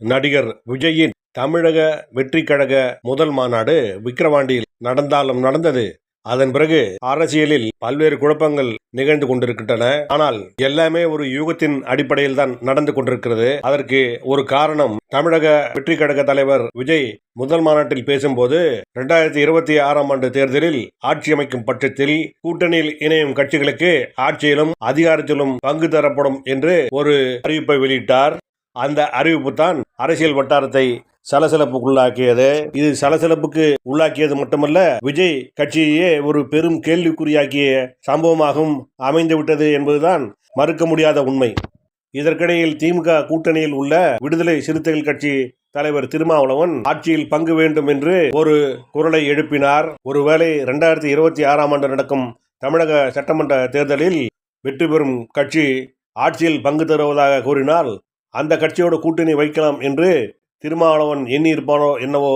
நடிகர் விஜயின் தமிழக வெற்றி கழக முதல் மாநாடு விக்கிரவாண்டியில் நடந்தாலும் நடந்தது. அதன் பிறகு அரசியலில் பல்வேறு குழப்பங்கள் நிகழ்ந்து கொண்டிருக்கின்றன. ஆனால் எல்லாமே ஒரு யூகத்தின் அடிப்படையில் தான் நடந்து கொண்டிருக்கிறது. அதற்கு ஒரு காரணம் தமிழக வெற்றி கழக தலைவர் விஜய் முதல் மாநாட்டில் பேசும்போது இரண்டாயிரத்தி இருபத்தி ஆறாம் ஆண்டு தேர்தலில் ஆட்சி அமைக்கும் பட்சத்தில் கூட்டணியில் இணையும் கட்சிகளுக்கு ஆட்சியிலும் அதிகாரத்திலும் பங்கு தரப்படும் என்று ஒரு அறிவிப்பை வெளியிட்டார். அந்த அறிவிப்பு தான் அரசியல் வட்டாரத்தை சலசலப்புக்குள்ளாக்கியது. இது சலசலப்புக்கு உள்ளாக்கியது மட்டுமல்ல விஜய் கட்சியையே ஒரு பெரும் கேள்விக்குறியாக்கிய சம்பவமாகவும் அமைந்துவிட்டது என்பதுதான் மறுக்க முடியாத உண்மை. இதற்கிடையில் திமுக கூட்டணியில் உள்ள விடுதலை சிறுத்தைகள் கட்சி தலைவர் திருமாவளவன் ஆட்சியில் பங்கு வேண்டும் என்று ஒரு குரலை எழுப்பினார். ஒருவேளை இரண்டாயிரத்தி இருபத்தி ஆறாம் ஆண்டு நடக்கும் தமிழக சட்டமன்ற தேர்தலில் வெற்றி பெறும் கட்சி ஆட்சியில் பங்கு தருவதாக கூறினால் அந்த கட்சியோட கூட்டணி வைக்கலாம் என்று திருமாவளவன் எண்ணியிருப்பானோ என்னவோ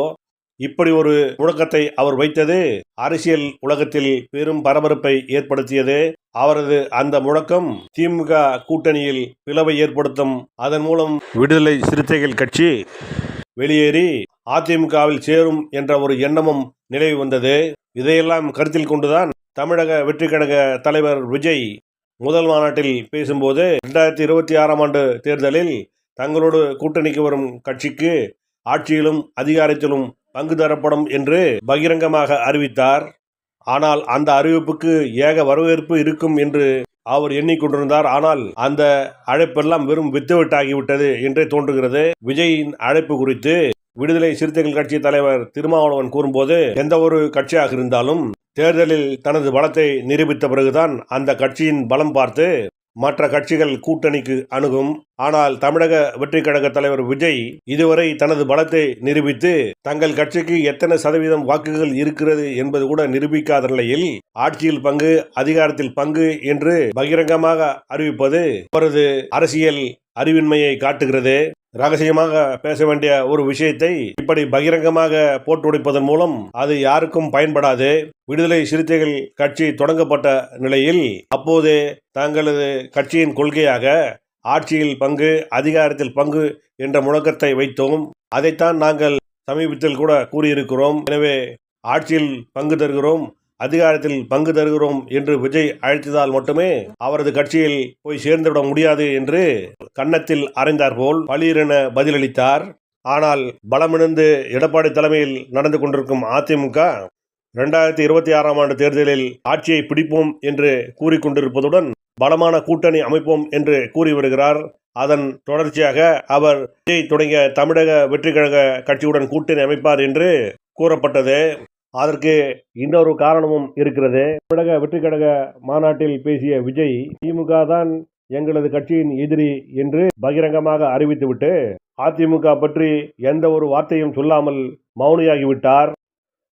இப்படி ஒரு முழக்கத்தை அவர் வைத்தது அரசியல் உலகத்தில் பெரும் பரபரப்பை ஏற்படுத்தியது. அவரது அந்த முழக்கம் திமுக கூட்டணியில் பிளவை ஏற்படுத்தும். அதன் மூலம் விடுதலை சிறுத்தைகள் கட்சி வெளியேறி அதிமுகவில் சேரும் என்ற ஒரு எண்ணமும் நிலவி வந்தது. இதையெல்லாம் கருத்தில் கொண்டுதான் தமிழக வெற்றி கழக தலைவர் விஜய் முதல் மாநாட்டில் பேசும்போது ரெண்டாயிரத்தி இருபத்தி ஆறாம் ஆண்டு தேர்தலில் தங்களோடு கூட்டணிக்கு வரும் கட்சிக்கு ஆட்சியிலும் அதிகாரத்திலும் பங்கு தரப்படும் என்று பகிரங்கமாக அறிவித்தார். ஆனால் அந்த அறிவிப்புக்கு ஏக வரவேற்பு இருக்கும் என்று அவர் எண்ணிக்கொண்டிருந்தார். ஆனால் அந்த அழைப்பெல்லாம் வெறும் வித்துவிட்டாகிவிட்டது என்றே தோன்றுகிறது. விஜயின் அழைப்பு குறித்து விடுதலை சிறுத்தைகள் கட்சி தலைவர் திருமாவளவன் கூறும்போது எந்த ஒரு கட்சியாக இருந்தாலும் தேர்தலில் தனது பலத்தை நிரூபித்த பிறகுதான் அந்த கட்சியின் பலம் பார்த்து மற்ற கட்சிகள் கூட்டணிக்கு அணுகும். ஆனால் தமிழக வெற்றி கழக தலைவர் விஜய் இதுவரை தனது பலத்தை நிரூபித்து தங்கள் கட்சிக்கு எத்தனை சதவீதம் வாக்குகள் இருக்கிறது என்பது கூட நிரூபிக்காத நிலையில் ஆட்சியில் பங்கு அதிகாரத்தில் பங்கு என்று பகிரங்கமாக அறிவிப்பது அவரது அரசியல் அறிவின்மையை காட்டுகிறது. ரகசியமாக பேச வேண்டிய ஒரு விஷயத்தை இப்படி பகிரங்கமாக போட்டுடைப்பதன் மூலம் அது யாருக்கும் பயன்படாது. விடுதலை சிறுத்தைகள் கட்சி தொடங்கப்பட்ட நிலையில் அப்போதே தங்களது கட்சியின் கொள்கையாக ஆட்சியில் பங்கு அதிகாரத்தில் பங்கு என்ற முழக்கத்தை வைத்தோம். அதைத்தான் நாங்கள் சமீபத்தில் கூட கூறியிருக்கிறோம். எனவே ஆட்சியில் பங்கு தருகிறோம். அதிகாரத்தில் பங்கு தருகிறோம் என்று விஜய் அழைத்ததால் மட்டுமே அவரது கட்சியில் போய் சேர்ந்துவிட முடியாது என்று கன்னத்தில் அறைந்தார் போல் பளீரென பதிலளித்தார். ஆனால் பலமிழந்து எடப்பாடி தலைமையில் நடந்து கொண்டிருக்கும் அதிமுக இரண்டாயிரத்தி இருபத்தி ஆறாம் ஆண்டு தேர்தலில் ஆட்சியை பிடிப்போம் என்று கூறிக்கொண்டிருப்பதுடன் பலமான கூட்டணி அமைப்போம் என்று கூறி வருகிறார் அதன் தொடர்ச்சியாக அவர் விஜய் தொடங்கிய தமிழக வெற்றி கழக கட்சியுடன் கூட்டணி அமைப்பார் என்று கூறப்பட்டது. அதற்கு இன்னொரு காரணமும் இருக்கிறது. தமிழக வெற்றி கழக மாநாட்டில் பேசிய விஜய் திமுக தான் எங்களது கட்சியின் எதிரி என்று பகிரங்கமாக அறிவித்துவிட்டு அதிமுக பற்றி எந்த ஒரு வார்த்தையும் சொல்லாமல் மௌனியாகிவிட்டார்.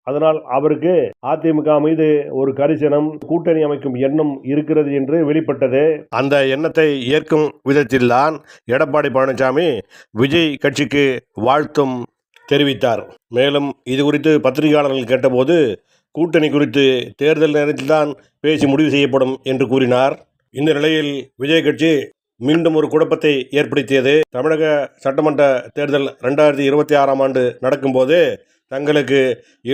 அதனால் அவருக்கு அதிமுக மீது ஒரு கரிசனம் கூட்டணி அமைக்கும் எண்ணம் இருக்கிறது என்று வெளிப்பட்டது. அந்த எண்ணத்தை ஏற்கும் விதத்தில்தான் எடப்பாடி பழனிசாமி விஜய் கட்சிக்கு வாழ்த்தும் தெரிவித்தார். மேலும் இது குறித்து பத்திரிகையாளர்கள் கேட்டபோது கூட்டணி குறித்து தேர்தல் நேரத்தில்தான் பேசி முடிவு செய்யப்படும் என்று கூறினார். இந்த நிலையில் விஜய் கட்சி மீண்டும் ஒரு குழப்பத்தை ஏற்படுத்தியது. தமிழக சட்டமன்ற தேர்தல் ரெண்டாயிரத்தி இருபத்தி ஆறாம் ஆண்டு நடக்கும்போது தங்களுக்கு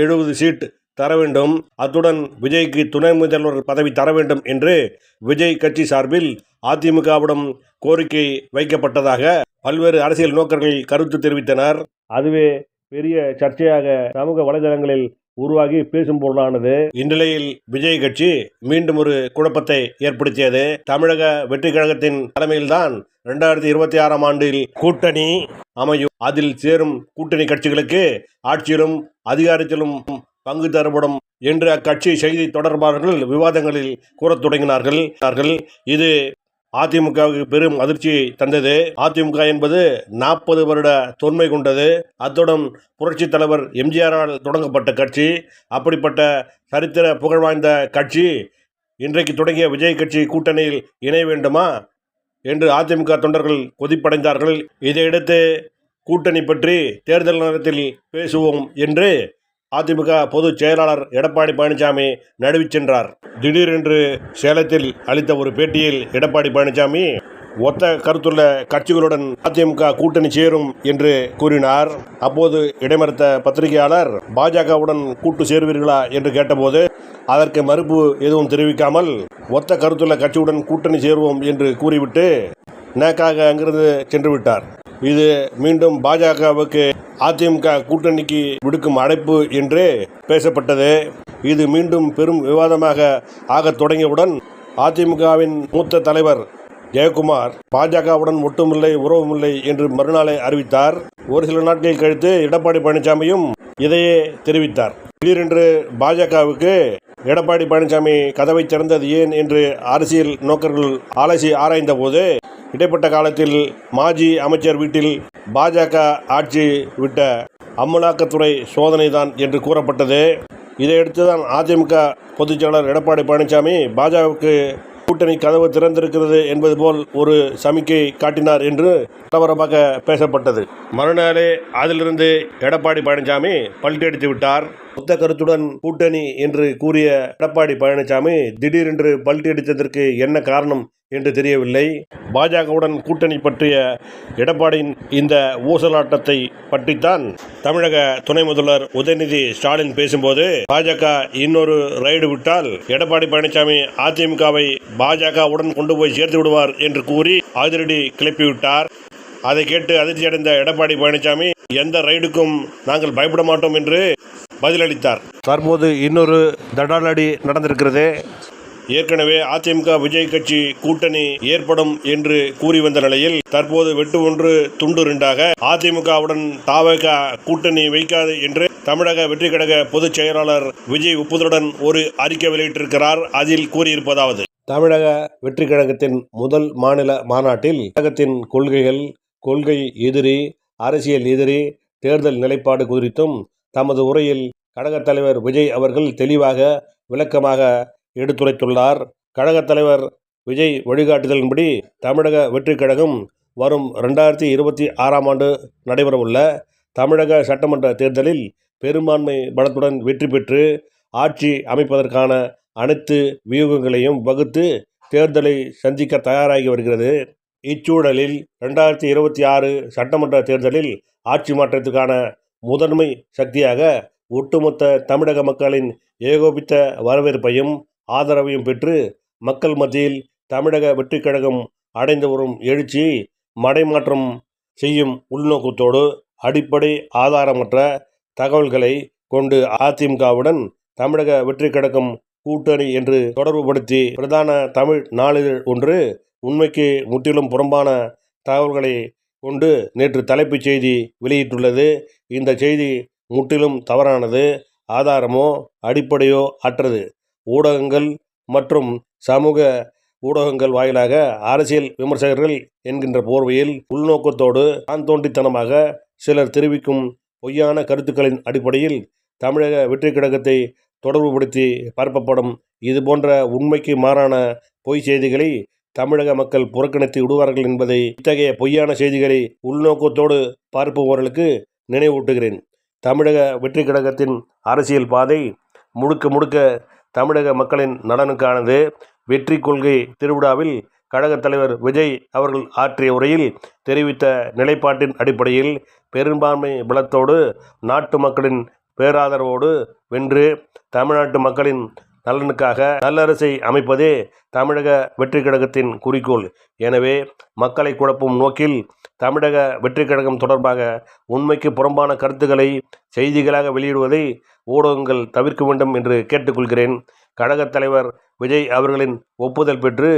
எழுபது சீட் தர வேண்டும். அத்துடன் விஜய்க்கு துணை முதல்வர் பதவி தர வேண்டும் என்று விஜய் கட்சி சார்பில் அதிமுகவிடம் கோரிக்கை வைக்கப்பட்டதாக பல்வேறு அரசியல் நோக்கர்கள் கருத்து தெரிவித்தனர். அதுவே பெரிய சர்ச்சையாக சமூக வலைதளங்களில் உருவாகி பேசும் பொருளானது. இந்நிலையில் விஜய் கட்சி மீண்டும் ஒரு குழப்பத்தை ஏற்படுத்தியது. தமிழக வெற்றி கழகத்தின் தலைமையில்தான் இரண்டாயிரத்தி இருபத்தி ஆறாம் ஆண்டில் கூட்டணி அமையும். அதில் சேரும் கூட்டணி கட்சிகளுக்கு ஆட்சியிலும் அதிகாரத்திலும் பங்கு தரப்படும் என்று அக்கட்சி செய்தி தொடர்பாளர்கள் விவாதங்களில் கூறத் தொடங்கினார்கள். இது அதிமுகவுக்கு பெரும் அதிர்ச்சியை தந்தது. அதிமுக என்பது நாற்பது வருட தொன்மை கொண்டது. அத்துடன் புரட்சித் தலைவர் எம்ஜிஆரால் தொடங்கப்பட்ட கட்சி. அப்படிப்பட்ட சரித்திர புகழ் வாய்ந்த கட்சி. இன்றைக்கு தொடங்கிய விஜய் கட்சி கூட்டணியில் இணைய வேண்டுமா என்று அதிமுக தொண்டர்கள் கொதிப்படைந்தார்கள். இதையடுத்து கூட்டணி பற்றி தேர்தல் நேரத்தில் பேசுவோம் என்று அதிமுக பொதுச் செயலாளர் எடப்பாடி பழனிசாமி நடுவிச் சென்றார். திடீரென்று சேலத்தில் அளித்த ஒரு பேட்டியில் எடப்பாடி பழனிசாமி ஒத்த கருத்துள்ள கட்சிகளுடன் அதிமுக கூட்டணி சேரும் என்று கூறினார். அப்போது இடைமறுத்த பத்திரிகையாளர் பாஜகவுடன் கூட்டு சேருவீர்களா? என்று கேட்டபோது அதற்கு மறுப்பு எதுவும் தெரிவிக்காமல் ஒத்த கருத்துள்ள கட்சியுடன் கூட்டணி சேருவோம் என்று கூறிவிட்டு நேக்காக அங்கிருந்து சென்று விட்டார். இது மீண்டும் பாஜகவுக்கு அதிமுக கூட்டணிக்கு விடுக்கும் அழைப்பு என்று பேசப்பட்டது. இது மீண்டும் பெரும் விவாதமாக ஆகத் தொடங்கியவுடன் அதிமுகவின் மூத்த தலைவர் ஜெயக்குமார் பாஜகவுடன் ஒட்டுமில்லை உறவுமில்லை என்று மறுநாளை அறிவித்தார். ஒரு சில நாட்கள் கழித்து எடப்பாடி பழனிசாமியும் இதையே தெரிவித்தார். திடீரென்று பாஜகவுக்கு எடப்பாடி பழனிசாமி கதவை திறந்தது ஏன் என்று அரசியல் நோக்கர்கள் ஆலோசி ஆராய்ந்த போது இடைப்பட்ட காலத்தில் மாஜி அமைச்சர் வீட்டில் பாஜக ஆட்சி விட்ட அமலாக்கத்துறை சோதனைதான் என்று கூறப்பட்டது. இதையடுத்து தான் அதிமுக பொதுச்செயலாளர் எடப்பாடி பழனிசாமி பாஜகவுக்கு கூட்டணி கதவு திறந்திருக்கிறது என்பது போல் ஒரு சமிக்கை காட்டினார் என்று பரபரப்பாக பேசப்பட்டது. மறுநாளே அதிலிருந்து எடப்பாடி பழனிசாமி பல்ட்டடித்து விட்டார். மொத்த கருத்துடன் கூட்டணி என்று கூறிய எடப்பாடி பழனிசாமி திடீரென்று பல்ட்டி அடித்ததற்கு என்ன காரணம் என்று தெரியவில்லை. பாஜகவுடன் கூட்டணி பற்றிய எடப்பாடியின் இந்த ஊசலாட்டத்தை பற்றித்தான் தமிழக துணை முதல்வர் உதயநிதி ஸ்டாலின் பேசும்போது பாஜக இன்னொரு ரைடு விட்டால் எடப்பாடி பழனிசாமி அதிமுகவை பாஜகவுடன் கொண்டு போய் சேர்த்து விடுவார் என்று கூறி அதிரடி கிளப்பிவிட்டார். அதை கேட்டு அதிர்ச்சி அடைந்த எடப்பாடி பழனிசாமி எந்த ரைடுக்கும் நாங்கள் பயப்பட மாட்டோம் என்று பதிலளித்தார். தற்போது இன்னொரு தடாலடி நடந்திருக்கிறது. ஏற்கனவே அதிமுக விஜய் கட்சி கூட்டணி ஏற்படும் என்று கூறி வந்த நிலையில் தற்போது வெட்டு ஒன்று துண்டு ரெண்டாக அதிமுகவுடன் தாவக கூட்டணி வைக்காது என்று தமிழக வெற்றி கழக பொதுச் செயலாளர் விஜய் ஒப்புதலுடன் ஒரு அறிக்கை வெளியிட்டிருக்கிறார். அதில் கூறியிருப்பதாவது தமிழக வெற்றி கழகத்தின் முதல் மாநில மாநாட்டில் கழகத்தின் கொள்கைகள் கொள்கை எதிரி அரசியல் எதிரி தேர்தல் நிலைப்பாடு குறித்தும் தமது உரையில் கழகத் தலைவர் விஜய் அவர்கள் தெளிவாக விளக்கமாக எடுத்துரைத்துள்ளார். கழகத் தலைவர் விஜய் வழிகாட்டுதலின்படி தமிழக வெற்றிக் கழகம் வரும் ரெண்டாயிரத்தி இருபத்தி ஆறாம் ஆண்டு நடைபெறவுள்ள தமிழக சட்டமன்ற தேர்தலில் பெரும்பான்மை பலத்துடன் வெற்றி பெற்று ஆட்சி அமைப்பதற்கான அனைத்து வியூகங்களையும் வகுத்து தேர்தலை சந்திக்க தயாராகி வருகிறது. இச்சூழலில் ரெண்டாயிரத்தி இருபத்தி ஆறு சட்டமன்ற தேர்தலில் ஆட்சி மாற்றத்துக்கான முதன்மை சக்தியாக ஒட்டுமொத்த தமிழக மக்களின் ஏகோபித்த வரவேற்பையும் ஆதரவையும் பெற்று மக்கள் மத்தியில் தமிழக வெற்றிக் கழகம் அடைந்து வரும் எழுச்சி மடைமாற்றம் செய்யும் உள்நோக்கத்தோடு அடிப்படை ஆதாரமற்ற தகவல்களை கொண்டு அதிமுகவுடன் தமிழக வெற்றி கழகம் கூட்டணி என்று தொடர்புபடுத்தி பிரதான தமிழ் நாளிதழ் ஒன்று உண்மைக்கு முற்றிலும் புறம்பான தகவல்களை கொண்டு நேற்று தலைப்புச் செய்தி வெளியிட்டுள்ளது. இந்த செய்தி முற்றிலும் தவறானது ஆதாரமோ அடிப்படையோ அற்றது. ஊடகங்கள் மற்றும் சமூக ஊடகங்கள் வாயிலாக அரசியல் விமர்சகர்கள் என்கின்ற போர்வையில் உள்நோக்கத்தோடு தான் தோண்டித்தனமாக சிலர் தெரிவிக்கும் பொய்யான கருத்துக்களின் அடிப்படையில் தமிழக வெற்றி கழகத்தை தொடர்புபடுத்தி பரப்பப்படும். இது போன்ற உண்மைக்கு மாறான பொய் செய்திகளை தமிழக மக்கள் புறக்கணித்து விடுவார்கள் என்பதை இத்தகைய பொய்யான செய்திகளை உள்நோக்கத்தோடு பார்ப்பவர்களுக்கு நினைவூட்டுகிறேன். தமிழக வெற்றி கழகத்தின் அரசியல் பாதை முழுக்க முழுக்க தமிழக மக்களின் நலனுக்கானது. வெற்றி கொள்கை திருவிழாவில் கழகத் தலைவர் விஜய் அவர்கள் ஆற்றிய உரையில் தெரிவித்த நிலைப்பாட்டின் அடிப்படையில் பெரும்பான்மை பலத்தோடு நாட்டு மக்களின் பேராதரவோடு வென்று தமிழ்நாட்டு மக்களின் நலனுக்காக நல்லரசை அமைப்பதே தமிழக வெற்றி கழகத்தின் குறிக்கோள். எனவே மக்களை குழப்பும் நோக்கில் தமிழக வெற்றி கழகம் தொடர்பாக உண்மைக்கு புறம்பான கருத்துக்களை செய்திகளாக வெளியிடுவதை ஊடகங்கள் தவிர்க்க வேண்டும் என்று கேட்டுக்கொள்கிறேன். கழகத் தலைவர் விஜய் அவர்களின் ஒப்புதல் பெற்று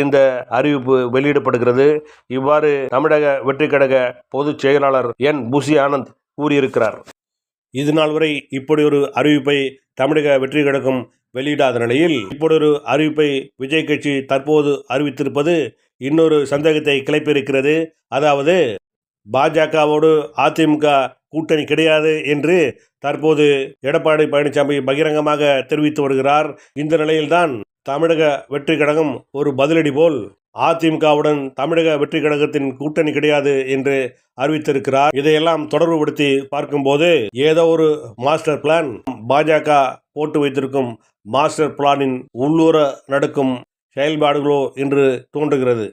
இந்த அறிவிப்பு வெளியிடப்படுகிறது. இவ்வாறு தமிழக வெற்றி கழக பொதுச் செயலாளர் என். புசி ஆனந்த் கூறியிருக்கிறார். இது நாள் வரை இப்படி ஒரு அறிவிப்பை தமிழக வெற்றி கழகம் வெளியிடாத நிலையில் இப்போது ஒரு அறிவிப்பை விஜய் கட்சி தற்போது அறிவித்திருப்பது இன்னொரு சந்தேகத்தை கிளப்பியிருக்கிறது. அதாவது பாஜகவோடு அதிமுக கூட்டணி கிடையாது என்று தற்போது எடப்பாடி பழனிசாமி பகிரங்கமாக தெரிவித்து வருகிறார். இந்த நிலையில்தான் தமிழக வெற்றி கழகம் ஒரு பதிலடி போல் அதிமுகவுடன் தமிழக வெற்றி கழகத்தின் கூட்டணி கிடையாது என்று அறிவித்திருக்கிறார். இதையெல்லாம் தொடர்புபடுத்தி பார்க்கும்போது ஏதோ ஒரு மாஸ்டர் பிளான் பாஜக போட்டு வைத்திருக்கும் மாஸ்டர் பிளானின் உள்ளூர நடக்கும் செயல்பாடுகளோ என்று தோன்றுகிறது.